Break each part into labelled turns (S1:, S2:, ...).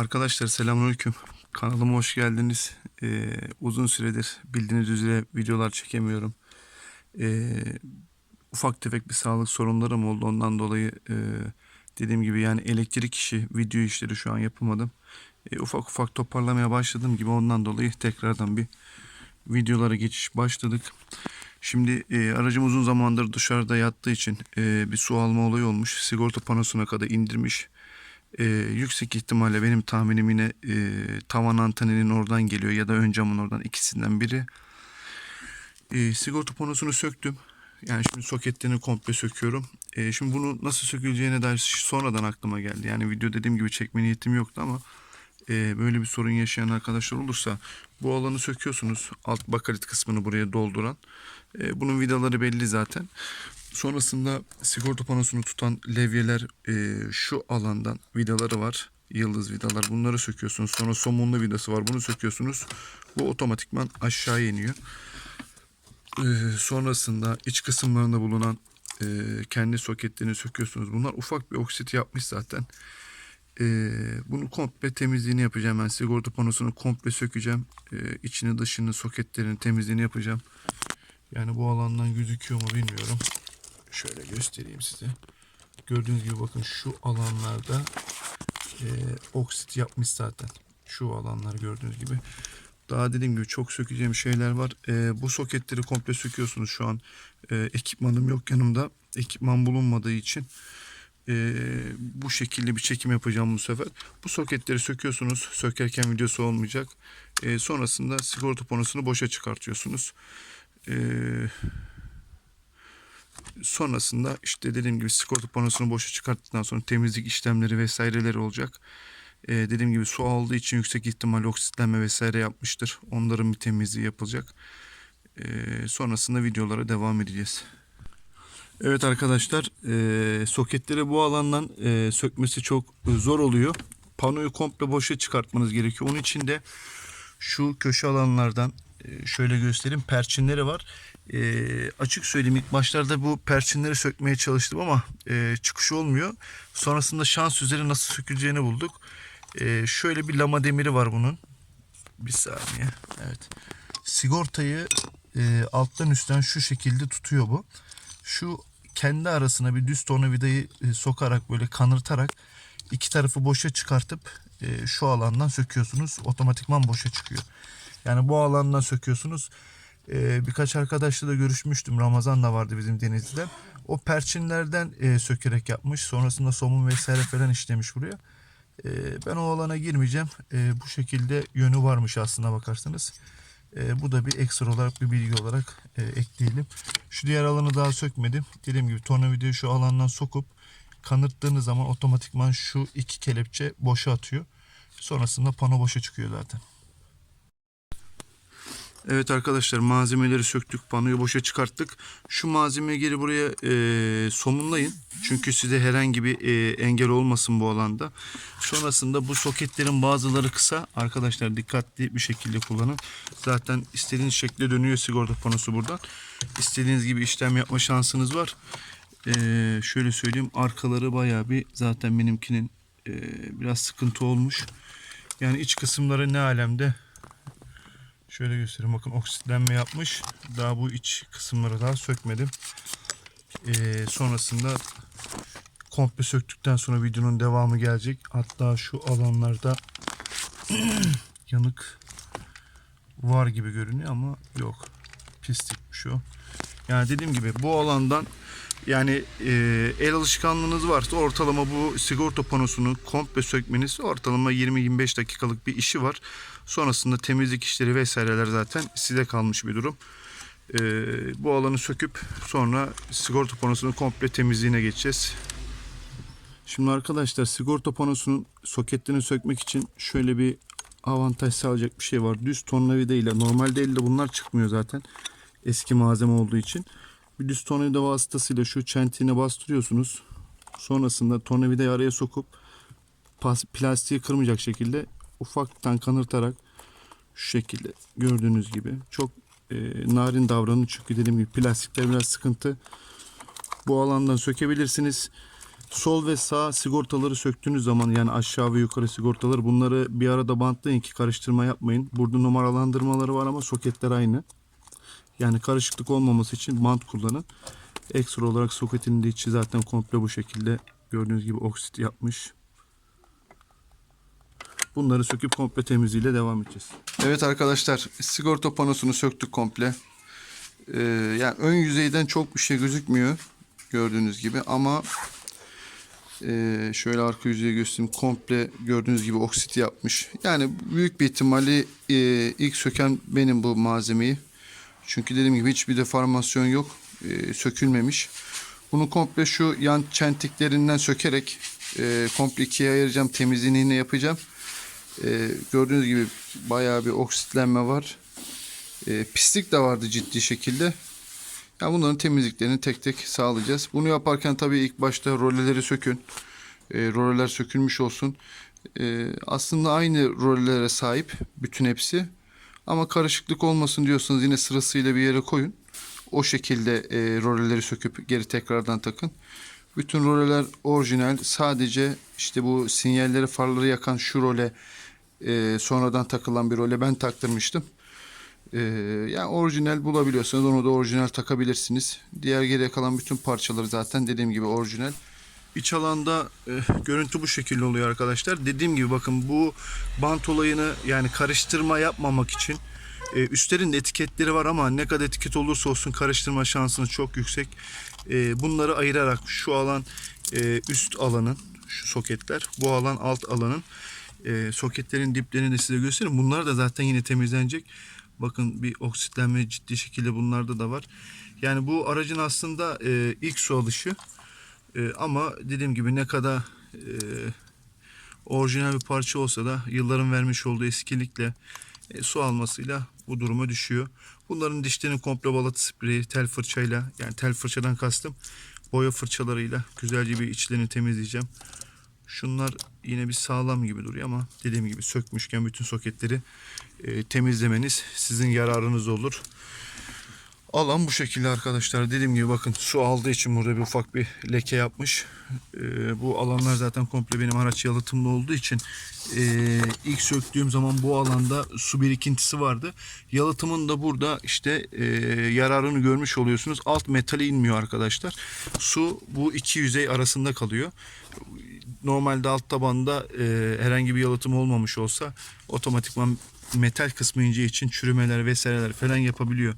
S1: Arkadaşlar selamünaleyküm. Kanalıma hoş geldiniz. Ee, uzun süredir bildiğiniz üzere videolar çekemiyorum. Ee, ufak tefek bir sağlık sorunlarım oldu. Ondan dolayı e, dediğim gibi yani elektrik işi, video işleri şu an yapamadım. Ee, ufak ufak toparlamaya başladığım gibi ondan dolayı tekrardan bir videolara geçiş başladık. Şimdi e, aracım uzun zamandır dışarıda yattığı için e, bir su alma olayı olmuş. Sigorta panosuna kadar indirmiş. E, yüksek ihtimalle benim tahminim yine e, tavan anteninin oradan geliyor ya da ön camın oradan ikisinden biri. E, sigorta panosunu söktüm. Yani şimdi soketlerini komple söküyorum. E, şimdi bunu nasıl söküleceğine dair sonradan aklıma geldi. Yani video dediğim gibi çekme niyetim yoktu ama e, böyle bir sorun yaşayan arkadaşlar olursa bu alanı söküyorsunuz. Alt bakalit kısmını buraya dolduran. E, bunun vidaları belli zaten. Sonrasında sigorta panosunu tutan levyeler e, şu alandan vidaları var. Yıldız vidalar. Bunları söküyorsunuz. Sonra somunlu vidası var. Bunu söküyorsunuz. Bu otomatikman aşağı iniyor. E, sonrasında iç kısımlarında bulunan e, kendi soketlerini söküyorsunuz. Bunlar ufak bir oksit yapmış zaten. E, bunu komple temizliğini yapacağım. Ben sigorta panosunu komple sökeceğim. E, içini dışını soketlerini temizliğini yapacağım. Yani bu alandan gözüküyor mu bilmiyorum. Şöyle göstereyim size. Gördüğünüz gibi bakın şu alanlarda e, oksit yapmış zaten. Şu alanlar gördüğünüz gibi. Daha dediğim gibi çok sökeceğim şeyler var. E, bu soketleri komple söküyorsunuz şu an. E, ekipmanım yok yanımda. Ekipman bulunmadığı için e, bu şekilde bir çekim yapacağım bu sefer. Bu soketleri söküyorsunuz. Sökerken videosu olmayacak. E, sonrasında sigorta panosunu boşa çıkartıyorsunuz. Ee, sonrasında işte dediğim gibi sigorta panosunu boşa çıkarttıktan sonra temizlik işlemleri vesaireleri olacak. Ee, dediğim gibi su aldığı için yüksek ihtimal oksitlenme vesaire yapmıştır. Onların bir temizliği yapılacak. Ee, sonrasında videolara devam edeceğiz. Evet arkadaşlar e, soketleri bu alandan e, sökmesi çok zor oluyor. Panoyu komple boşa çıkartmanız gerekiyor. Onun için de şu köşe alanlardan e, şöyle göstereyim perçinleri var. E, açık söyleyeyim ilk başlarda bu perçinleri sökmeye çalıştım ama e, çıkış olmuyor. Sonrasında şans üzeri nasıl söküleceğini bulduk. E, şöyle bir lama demiri var bunun. Bir saniye. Evet. Sigortayı e, alttan üstten şu şekilde tutuyor bu. Şu kendi arasına bir düz tornavidayı e, sokarak böyle kanırtarak iki tarafı boşa çıkartıp e, şu alandan söküyorsunuz. Otomatikman boşa çıkıyor. Yani bu alandan söküyorsunuz. Ee, birkaç arkadaşla da görüşmüştüm. Ramazan da vardı bizim Denizli'den. O perçinlerden e, sökerek yapmış. Sonrasında somun vesaire falan işlemiş buraya. Ee, ben o alana girmeyeceğim. Ee, bu şekilde yönü varmış aslında bakarsanız. Ee, bu da bir ekstra olarak bir bilgi olarak e, ekleyelim. Şu diğer alanı daha sökmedim. Dediğim gibi tornavidayı şu alandan sokup kanırttığınız zaman otomatikman şu iki kelepçe boşa atıyor. Sonrasında pano boşa çıkıyor zaten. Evet arkadaşlar malzemeleri söktük panoyu boşa çıkarttık. Şu malzemeyi geri buraya e, somunlayın. Çünkü size herhangi bir e, engel olmasın bu alanda. Sonrasında bu soketlerin bazıları kısa. Arkadaşlar dikkatli bir şekilde kullanın. Zaten istediğiniz şekilde dönüyor sigorta panosu buradan. İstediğiniz gibi işlem yapma şansınız var. E, şöyle söyleyeyim arkaları bayağı bir zaten benimkinin e, biraz sıkıntı olmuş. Yani iç kısımları ne alemde Şöyle göstereyim bakın oksitlenme yapmış. Daha bu iç kısımları daha sökmedim. Ee, sonrasında komple söktükten sonra videonun devamı gelecek. Hatta şu alanlarda yanık var gibi görünüyor ama yok. Pislikmiş o. Yani dediğim gibi bu alandan yani e, el alışkanlığınız varsa ortalama bu sigorta panosunu komple sökmeniz ortalama 20-25 dakikalık bir işi var. Sonrasında temizlik işleri vesaireler zaten size kalmış bir durum. E, bu alanı söküp sonra sigorta panosunun komple temizliğine geçeceğiz. Şimdi arkadaşlar sigorta panosunun soketlerini sökmek için şöyle bir avantaj sağlayacak bir şey var. Düz tornavida ile normalde elde bunlar çıkmıyor zaten. Eski malzeme olduğu için. Düz tornavida vasıtasıyla şu çentiğine bastırıyorsunuz. Sonrasında tornavidayı araya sokup plastiği kırmayacak şekilde ufaktan kanırtarak şu şekilde gördüğünüz gibi çok e, narin davranın çünkü dediğim gibi plastikler biraz sıkıntı. Bu alandan sökebilirsiniz. sol ve sağ sigortaları söktüğünüz zaman yani aşağı ve yukarı sigortaları bunları bir arada bantlayın ki karıştırma yapmayın. Burada numaralandırmaları var ama soketler aynı. Yani karışıklık olmaması için bant kullanın. Ekstra olarak soketinin de içi zaten komple bu şekilde gördüğünüz gibi oksit yapmış. Bunları söküp komple temizliğiyle devam edeceğiz. Evet arkadaşlar sigorta panosunu söktük komple. Ee, yani ön yüzeyden çok bir şey gözükmüyor gördüğünüz gibi ama e, şöyle arka yüzeyi göstereyim komple gördüğünüz gibi oksit yapmış. Yani büyük bir ihtimalle e, ilk söken benim bu malzemeyi. Çünkü dediğim gibi hiçbir deformasyon yok. E, sökülmemiş. Bunu komple şu yan çentiklerinden sökerek e, komple ikiye ayıracağım. Temizliğini yapacağım. E, gördüğünüz gibi bayağı bir oksitlenme var. E, pislik de vardı ciddi şekilde. Ya bunların temizliklerini tek tek sağlayacağız. Bunu yaparken tabii ilk başta roleleri sökün. E, roleler sökülmüş olsun. E, aslında aynı rolelere sahip bütün hepsi. Ama karışıklık olmasın diyorsanız yine sırasıyla bir yere koyun. O şekilde e, roleleri söküp geri tekrardan takın. Bütün roleler orijinal. Sadece işte bu sinyalleri farları yakan şu role e, sonradan takılan bir role ben taktırmıştım. Ee, yani orijinal bulabiliyorsanız onu da orijinal takabilirsiniz. Diğer geriye kalan bütün parçaları zaten dediğim gibi orijinal. İç alanda e, görüntü bu şekilde oluyor arkadaşlar. Dediğim gibi bakın bu bant olayını yani karıştırma yapmamak için e, üstlerin etiketleri var ama ne kadar etiket olursa olsun karıştırma şansınız çok yüksek. E, bunları ayırarak şu alan e, üst alanın şu soketler bu alan alt alanın e, soketlerin diplerini de size göstereyim. Bunlar da zaten yine temizlenecek. Bakın bir oksitlenme ciddi şekilde bunlarda da var. Yani bu aracın aslında e, ilk su alışı. E, ama dediğim gibi ne kadar e, orijinal bir parça olsa da yılların vermiş olduğu eskilikle e, su almasıyla bu duruma düşüyor. Bunların dişlerini komple balatı spreyi tel fırçayla yani tel fırçadan kastım boya fırçalarıyla güzelce bir içlerini temizleyeceğim. Şunlar yine bir sağlam gibi duruyor ama dediğim gibi sökmüşken bütün soketleri e, temizlemeniz sizin yararınız olur. Alan bu şekilde arkadaşlar. Dediğim gibi bakın su aldığı için burada bir ufak bir leke yapmış. E, bu alanlar zaten komple benim araç yalıtımlı olduğu için e, ilk söktüğüm zaman bu alanda su birikintisi vardı. Yalıtımın da burada işte e, yararını görmüş oluyorsunuz. Alt metali inmiyor arkadaşlar. Su bu iki yüzey arasında kalıyor normalde alt tabanda e, herhangi bir yalıtım olmamış olsa otomatikman metal kısmı ince için çürümeler vesaireler falan yapabiliyor.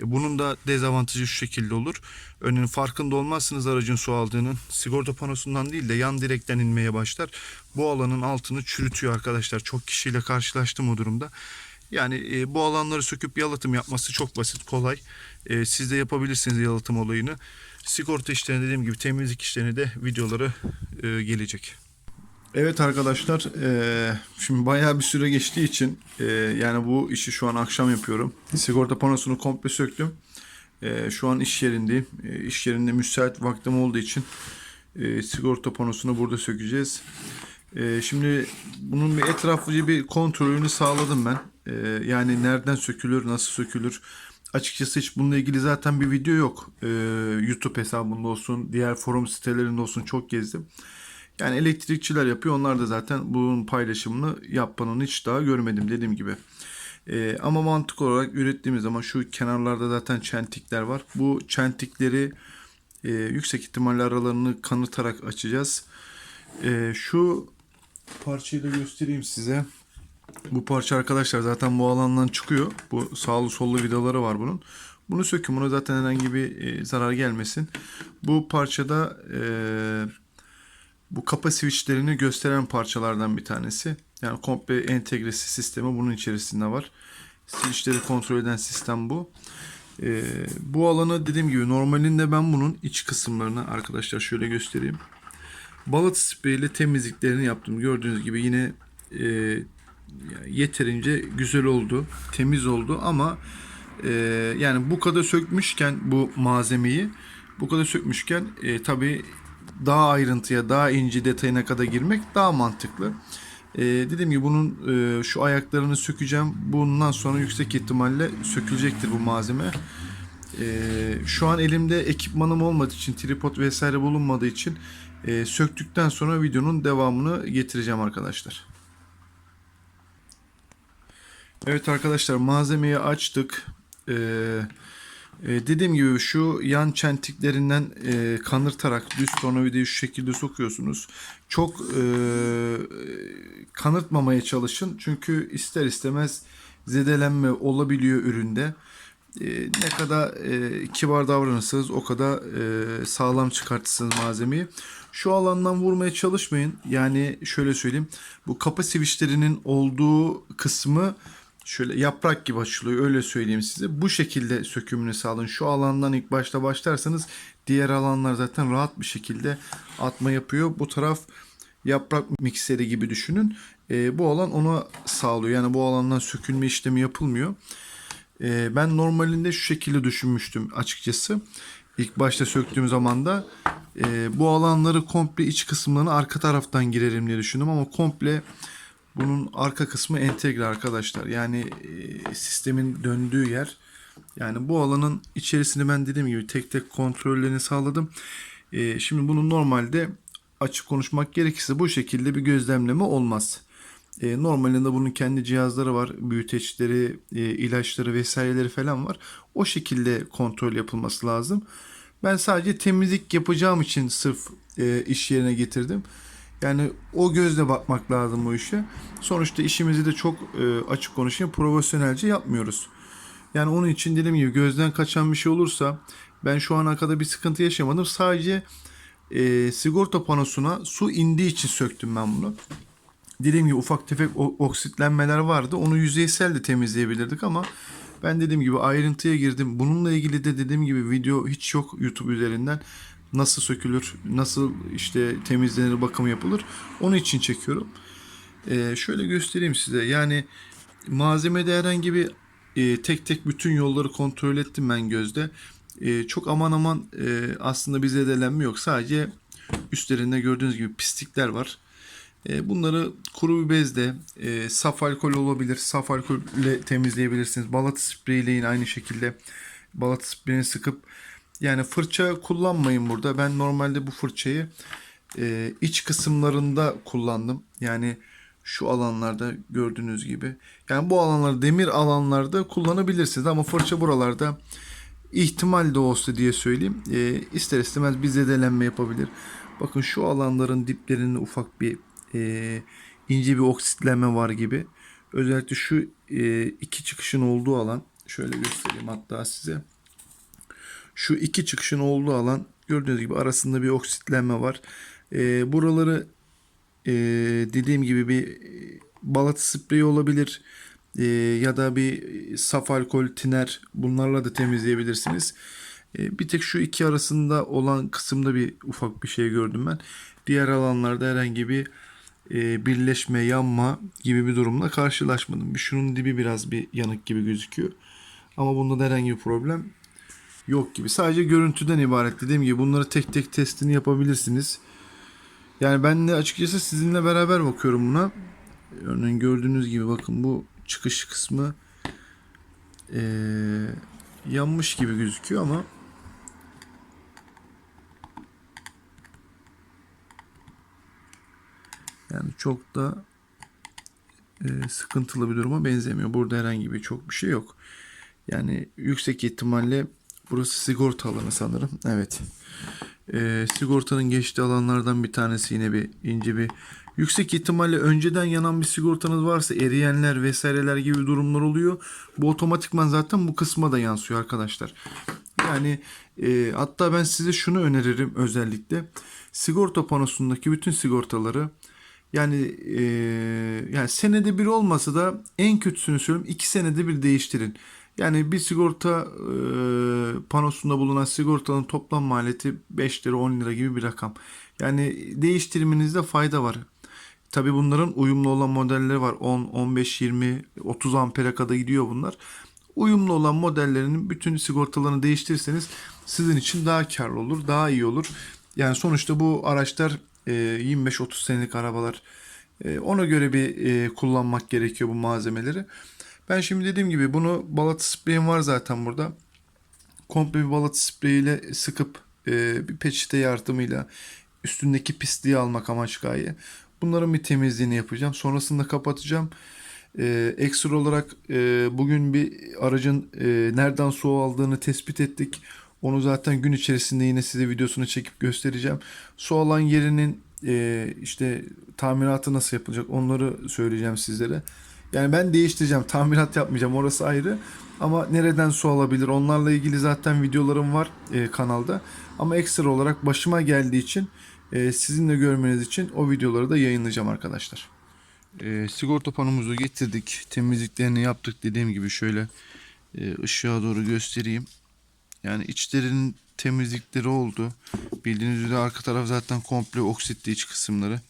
S1: E, bunun da dezavantajı şu şekilde olur. Örneğin farkında olmazsınız aracın su aldığının. Sigorta panosundan değil de yan direkten inmeye başlar. Bu alanın altını çürütüyor arkadaşlar. Çok kişiyle karşılaştım o durumda. Yani e, bu alanları söküp yalıtım yapması çok basit, kolay. E, siz de yapabilirsiniz yalıtım olayını. Sigorta işlerini dediğim gibi temizlik işlerini de videoları e, gelecek. Evet arkadaşlar, e, şimdi bayağı bir süre geçtiği için e, yani bu işi şu an akşam yapıyorum. Sigorta panosunu komple söktüm. E, şu an iş yerindeyim. E, iş yerinde müsait vaktim olduğu için e, sigorta panosunu burada sökeceğiz. E, şimdi bunun bir etraflıca bir kontrolünü sağladım ben. E, yani nereden sökülür, nasıl sökülür. Açıkçası hiç bununla ilgili zaten bir video yok. E, YouTube hesabında olsun, diğer forum sitelerinde olsun çok gezdim. Yani elektrikçiler yapıyor. Onlar da zaten bunun paylaşımını yapmanın hiç daha görmedim dediğim gibi. Ee, ama mantık olarak ürettiğimiz zaman şu kenarlarda zaten çentikler var. Bu çentikleri e, yüksek ihtimalle aralarını kanıtarak açacağız. E, şu parçayı da göstereyim size. Bu parça arkadaşlar zaten bu alandan çıkıyor. Bu sağlı sollu vidaları var bunun. Bunu sökün. Buna zaten herhangi bir e, zarar gelmesin. Bu parçada eee bu kapa switchlerini gösteren parçalardan bir tanesi. Yani komple entegresi sistemi bunun içerisinde var. Switchleri kontrol eden sistem bu. Ee, bu alanı dediğim gibi normalinde ben bunun iç kısımlarını arkadaşlar şöyle göstereyim. Balat spreyiyle temizliklerini yaptım. Gördüğünüz gibi yine e, yeterince güzel oldu. Temiz oldu ama e, yani bu kadar sökmüşken bu malzemeyi bu kadar sökmüşken e, tabii daha ayrıntıya, daha ince detayına kadar girmek daha mantıklı. Ee, dediğim gibi bunun e, şu ayaklarını sökeceğim. Bundan sonra yüksek ihtimalle sökülecektir bu malzeme. Ee, şu an elimde ekipmanım olmadığı için, tripod vesaire bulunmadığı için e, söktükten sonra videonun devamını getireceğim arkadaşlar. Evet arkadaşlar malzemeyi açtık. Ee, e, dediğim gibi şu yan çentiklerinden e, kanırtarak düz tornavidayı şu şekilde sokuyorsunuz. Çok e, kanırtmamaya çalışın. Çünkü ister istemez zedelenme olabiliyor üründe. E, ne kadar e, kibar davranırsanız o kadar e, sağlam çıkartırsınız malzemeyi. Şu alandan vurmaya çalışmayın. Yani şöyle söyleyeyim. Bu kapı switchlerinin olduğu kısmı şöyle yaprak gibi açılıyor öyle söyleyeyim size. Bu şekilde sökümünü sağlayın. Şu alandan ilk başta başlarsanız diğer alanlar zaten rahat bir şekilde atma yapıyor. Bu taraf yaprak mikseri gibi düşünün. E, bu alan ona sağlıyor. Yani bu alandan sökülme işlemi yapılmıyor. E, ben normalinde şu şekilde düşünmüştüm açıkçası. İlk başta söktüğüm zaman da e, bu alanları komple iç kısımlarını arka taraftan girerim diye düşündüm ama komple bunun arka kısmı entegre arkadaşlar. Yani e, sistemin döndüğü yer. Yani bu alanın içerisini ben dediğim gibi tek tek kontrollerini sağladım. E, şimdi bunu normalde açık konuşmak gerekirse bu şekilde bir gözlemleme olmaz. E, normalinde bunun kendi cihazları var. Büyüteçleri, e, ilaçları vesaireleri falan var. O şekilde kontrol yapılması lazım. Ben sadece temizlik yapacağım için sırf e, iş yerine getirdim. Yani o gözle bakmak lazım bu işe. Sonuçta işimizi de çok e, açık konuşayım profesyonelce yapmıyoruz. Yani onun için dediğim gibi gözden kaçan bir şey olursa ben şu ana kadar bir sıkıntı yaşamadım. Sadece e, sigorta panosuna su indiği için söktüm ben bunu. Dediğim gibi ufak tefek o- oksitlenmeler vardı. Onu yüzeysel de temizleyebilirdik ama ben dediğim gibi ayrıntıya girdim. Bununla ilgili de dediğim gibi video hiç yok YouTube üzerinden. Nasıl sökülür, nasıl işte temizlenir, bakım yapılır. Onun için çekiyorum. Ee, şöyle göstereyim size. Yani malzemede herhangi bir e, tek tek bütün yolları kontrol ettim ben gözde. E, çok aman aman e, aslında bir zedelenme yok. Sadece üstlerinde gördüğünüz gibi pislikler var. E, bunları kuru bir bezle, e, saf alkol olabilir. Saf alkolle temizleyebilirsiniz. Balata spreyiyle yine aynı şekilde balata spreyini sıkıp yani fırça kullanmayın burada. Ben normalde bu fırçayı e, iç kısımlarında kullandım. Yani şu alanlarda gördüğünüz gibi. Yani bu alanlarda demir alanlarda kullanabilirsiniz ama fırça buralarda ihtimal de olsa diye söyleyeyim. E, ister istemez bir zedelenme yapabilir. Bakın şu alanların diplerinde ufak bir e, ince bir oksitlenme var gibi. Özellikle şu e, iki çıkışın olduğu alan şöyle göstereyim hatta size. Şu iki çıkışın olduğu alan gördüğünüz gibi arasında bir oksitlenme var. E, buraları e, dediğim gibi bir e, balata spreyi olabilir e, ya da bir saf alkol tiner bunlarla da temizleyebilirsiniz. E, bir tek şu iki arasında olan kısımda bir ufak bir şey gördüm ben. Diğer alanlarda herhangi bir e, birleşme, yanma gibi bir durumla karşılaşmadım. Bir şunun dibi biraz bir yanık gibi gözüküyor. Ama bunda da herhangi bir problem yok gibi. Sadece görüntüden ibaret. Dediğim gibi bunları tek tek testini yapabilirsiniz. Yani ben de açıkçası sizinle beraber bakıyorum buna. Örneğin gördüğünüz gibi bakın bu çıkış kısmı eee, yanmış gibi gözüküyor ama yani çok da eee, sıkıntılı bir duruma benzemiyor. Burada herhangi bir çok bir şey yok. Yani yüksek ihtimalle burası sigorta alanı sanırım. Evet. Ee, sigortanın geçtiği alanlardan bir tanesi yine bir ince bir yüksek ihtimalle önceden yanan bir sigortanız varsa eriyenler vesaireler gibi durumlar oluyor. Bu otomatikman zaten bu kısma da yansıyor arkadaşlar. Yani e, hatta ben size şunu öneririm özellikle. Sigorta panosundaki bütün sigortaları yani e, yani senede bir olmasa da en kötüsünü söyleyeyim iki senede bir değiştirin. Yani bir sigorta e, panosunda bulunan sigortanın toplam maliyeti 5 lira 10 lira gibi bir rakam. Yani değiştirmenizde fayda var. Tabi bunların uyumlu olan modelleri var. 10, 15, 20, 30 ampere kadar gidiyor bunlar. Uyumlu olan modellerinin bütün sigortalarını değiştirirseniz sizin için daha karlı olur, daha iyi olur. Yani sonuçta bu araçlar e, 25-30 senelik arabalar. E, ona göre bir e, kullanmak gerekiyor bu malzemeleri. Ben şimdi dediğim gibi bunu balata spreyim var zaten burada. komple bir balat spreyiyle sıkıp e, bir peçete yardımıyla üstündeki pisliği almak amaç gaye. Bunların bir temizliğini yapacağım. Sonrasında kapatacağım. E, ekstra olarak e, bugün bir aracın e, nereden su aldığını tespit ettik. Onu zaten gün içerisinde yine size videosunu çekip göstereceğim. Su alan yerinin e, işte tamiratı nasıl yapılacak onları söyleyeceğim sizlere. Yani ben değiştireceğim. Tamirat yapmayacağım. Orası ayrı. Ama nereden su alabilir? Onlarla ilgili zaten videolarım var e, kanalda. Ama ekstra olarak başıma geldiği için e, sizin de görmeniz için o videoları da yayınlayacağım arkadaşlar. E, sigorta panomuzu getirdik. Temizliklerini yaptık dediğim gibi şöyle e, ışığa doğru göstereyim. Yani içlerinin temizlikleri oldu. Bildiğiniz üzere arka taraf zaten komple oksitli iç kısımları.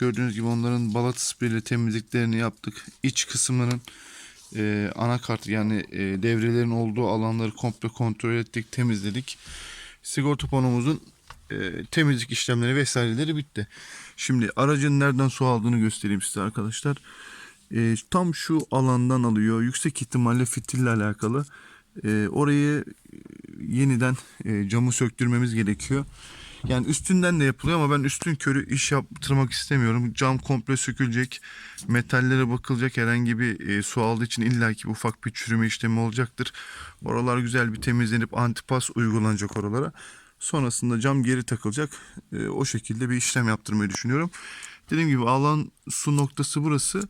S1: Gördüğünüz gibi onların balata spreyle temizliklerini yaptık. İç kısımların e, anakartı yani e, devrelerin olduğu alanları komple kontrol ettik, temizledik. Sigorta panomuzun e, temizlik işlemleri vesaireleri bitti. Şimdi aracın nereden su aldığını göstereyim size arkadaşlar. E, tam şu alandan alıyor. Yüksek ihtimalle fitille alakalı. E, orayı yeniden e, camı söktürmemiz gerekiyor. Yani üstünden de yapılıyor ama ben üstün körü iş yaptırmak istemiyorum. Cam komple sökülecek. Metallere bakılacak. Herhangi bir e, su aldığı için illaki ufak bir çürüme işlemi olacaktır. Oralar güzel bir temizlenip antipas uygulanacak oralara. Sonrasında cam geri takılacak. E, o şekilde bir işlem yaptırmayı düşünüyorum. Dediğim gibi alan su noktası burası.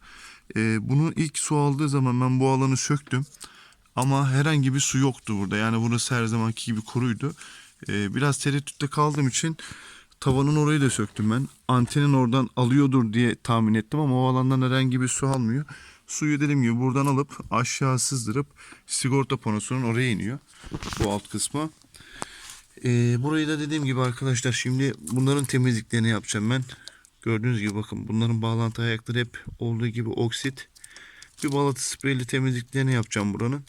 S1: E, bunun ilk su aldığı zaman ben bu alanı söktüm. Ama herhangi bir su yoktu burada. Yani burası her zamanki gibi kuruydu. Ee, biraz tereddütte kaldığım için tavanın orayı da söktüm ben. Antenin oradan alıyordur diye tahmin ettim ama o alandan herhangi bir su almıyor. Suyu dediğim gibi buradan alıp aşağı sızdırıp sigorta panosunun oraya iniyor. Bu alt kısma. Ee, burayı da dediğim gibi arkadaşlar şimdi bunların temizliklerini yapacağım ben. Gördüğünüz gibi bakın bunların bağlantı ayakları hep olduğu gibi oksit. Bir balata spreyli temizliklerini yapacağım buranın.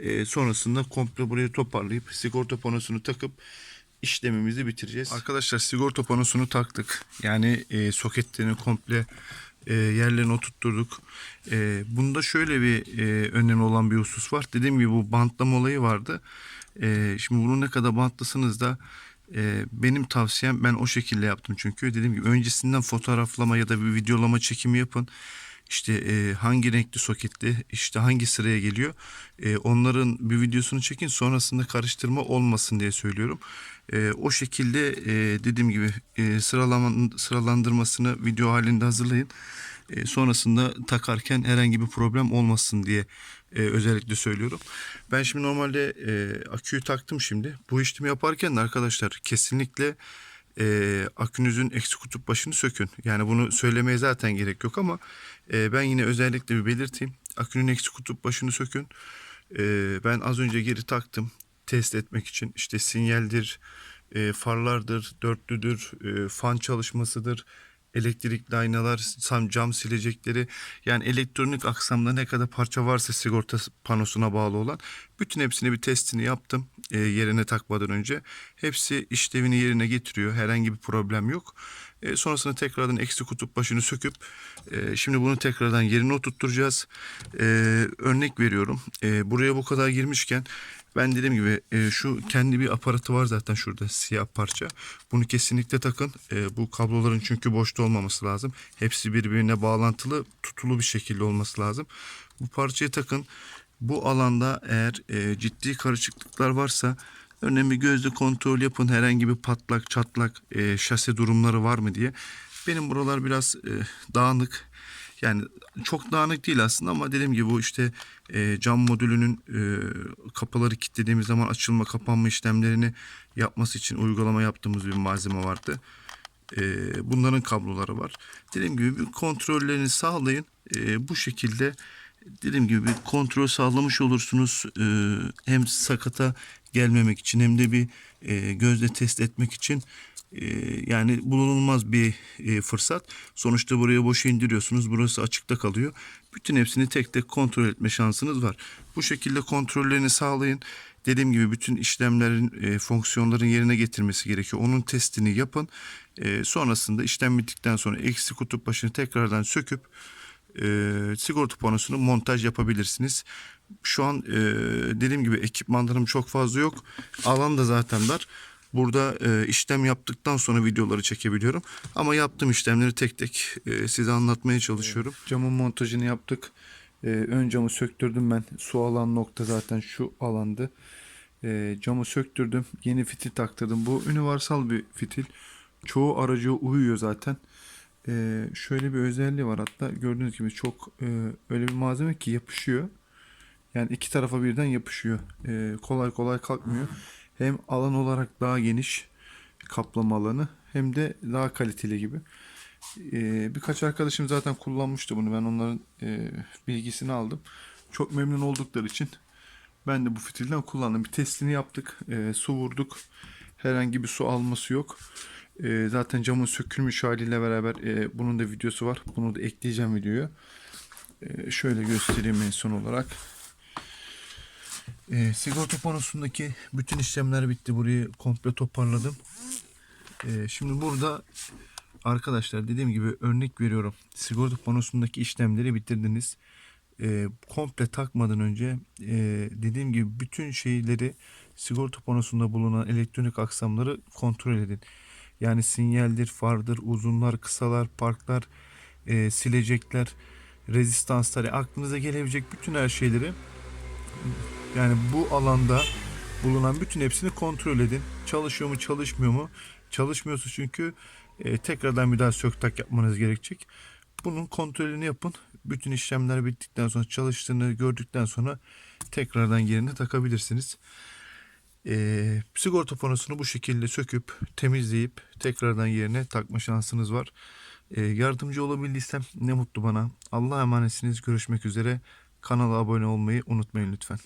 S1: Ee, sonrasında komple burayı toparlayıp sigorta panosunu takıp işlemimizi bitireceğiz. Arkadaşlar sigorta panosunu taktık. Yani e, soketlerini komple e, yerlerine oturtturduk. E, bunda şöyle bir e, önemli olan bir husus var. Dediğim gibi bu bantlama olayı vardı. E, şimdi bunu ne kadar bantlasanız da e, benim tavsiyem ben o şekilde yaptım çünkü dediğim gibi öncesinden fotoğraflama ya da bir videolama çekimi yapın işte e, hangi renkli soketli işte hangi sıraya geliyor e, onların bir videosunu çekin sonrasında karıştırma olmasın diye söylüyorum. E, o şekilde e, dediğim gibi e, sıralama, sıralandırmasını video halinde hazırlayın. E, sonrasında takarken herhangi bir problem olmasın diye e, özellikle söylüyorum. Ben şimdi normalde e, aküyü taktım şimdi. Bu işlemi yaparken arkadaşlar kesinlikle e, akünüzün eksi kutup başını sökün. Yani bunu söylemeye zaten gerek yok ama e, ben yine özellikle bir belirteyim. Akünün eksi kutup başını sökün. E, ben az önce geri taktım test etmek için. İşte sinyaldir, e, farlardır, dörtlüdür, e, fan çalışmasıdır, elektrikli aynalar, cam silecekleri yani elektronik aksamda ne kadar parça varsa sigorta panosuna bağlı olan bütün hepsini bir testini yaptım e, yerine takmadan önce. Hepsi işlevini yerine getiriyor. Herhangi bir problem yok. E, sonrasında tekrardan eksi kutup başını söküp e, şimdi bunu tekrardan yerine oturtturacağız. E, örnek veriyorum. E, buraya bu kadar girmişken ben dediğim gibi e, şu kendi bir aparatı var zaten şurada siyah parça. Bunu kesinlikle takın. E, bu kabloların çünkü boşta olmaması lazım. Hepsi birbirine bağlantılı, tutulu bir şekilde olması lazım. Bu parçayı takın. Bu alanda eğer e, ciddi karışıklıklar varsa örneğin bir gözle kontrol yapın. Herhangi bir patlak, çatlak, e, şase durumları var mı diye. Benim buralar biraz e, dağınık. Yani çok dağınık değil aslında ama dediğim gibi bu işte e, cam modülünün e, kapıları kilitlediğimiz zaman açılma kapanma işlemlerini yapması için uygulama yaptığımız bir malzeme vardı. E, bunların kabloları var. Dediğim gibi bir kontrollerini sağlayın. E, bu şekilde dediğim gibi bir kontrol sağlamış olursunuz. E, hem sakata gelmemek için hem de bir e, gözle test etmek için yani bulunulmaz bir e, fırsat. Sonuçta buraya boşa indiriyorsunuz. Burası açıkta kalıyor. Bütün hepsini tek tek kontrol etme şansınız var. Bu şekilde kontrollerini sağlayın. Dediğim gibi bütün işlemlerin, e, fonksiyonların yerine getirmesi gerekiyor. Onun testini yapın. E, sonrasında işlem bittikten sonra eksi kutup başını tekrardan söküp e, sigorta panosunu montaj yapabilirsiniz. şu an e, dediğim gibi ekipmanlarım çok fazla yok. Alan da zaten dar. Burada e, işlem yaptıktan sonra videoları çekebiliyorum. Ama yaptığım işlemleri tek tek e, size anlatmaya çalışıyorum. Camın montajını yaptık. E, ön camı söktürdüm ben. Su alan nokta zaten şu alandı. E, camı söktürdüm. Yeni fitil taktırdım. Bu universal bir fitil. Çoğu aracı uyuyor zaten. E, şöyle bir özelliği var hatta gördüğünüz gibi çok e, öyle bir malzeme ki yapışıyor. Yani iki tarafa birden yapışıyor. E, kolay kolay kalkmıyor. Hem alan olarak daha geniş kaplama alanı hem de daha kaliteli gibi. E, birkaç arkadaşım zaten kullanmıştı bunu. Ben onların e, bilgisini aldım. Çok memnun oldukları için ben de bu fitilden kullandım. Bir testini yaptık. E, su vurduk. Herhangi bir su alması yok. E, zaten camın sökülmüş haliyle beraber e, bunun da videosu var. Bunu da ekleyeceğim videoya. E, şöyle göstereyim en son olarak. E, sigorta panosundaki bütün işlemler bitti. Burayı komple toparladım. E, şimdi burada arkadaşlar dediğim gibi örnek veriyorum. Sigorta panosundaki işlemleri bitirdiniz. E, komple takmadan önce e, dediğim gibi bütün şeyleri sigorta panosunda bulunan elektronik aksamları kontrol edin. Yani sinyaldir, fardır, uzunlar, kısalar, parklar, e, silecekler, rezistanslar, yani aklınıza gelebilecek bütün her şeyleri yani bu alanda bulunan bütün hepsini kontrol edin. Çalışıyor mu, çalışmıyor mu? Çalışmıyorsa çünkü e, tekrardan bir daha sök tak yapmanız gerekecek. Bunun kontrolünü yapın. Bütün işlemler bittikten sonra çalıştığını gördükten sonra tekrardan yerine takabilirsiniz. E, sigorta panosunu bu şekilde söküp temizleyip tekrardan yerine takma şansınız var. E, yardımcı olabildiysem ne mutlu bana. Allah'a emanetsiniz. Görüşmek üzere. Kanala abone olmayı unutmayın lütfen.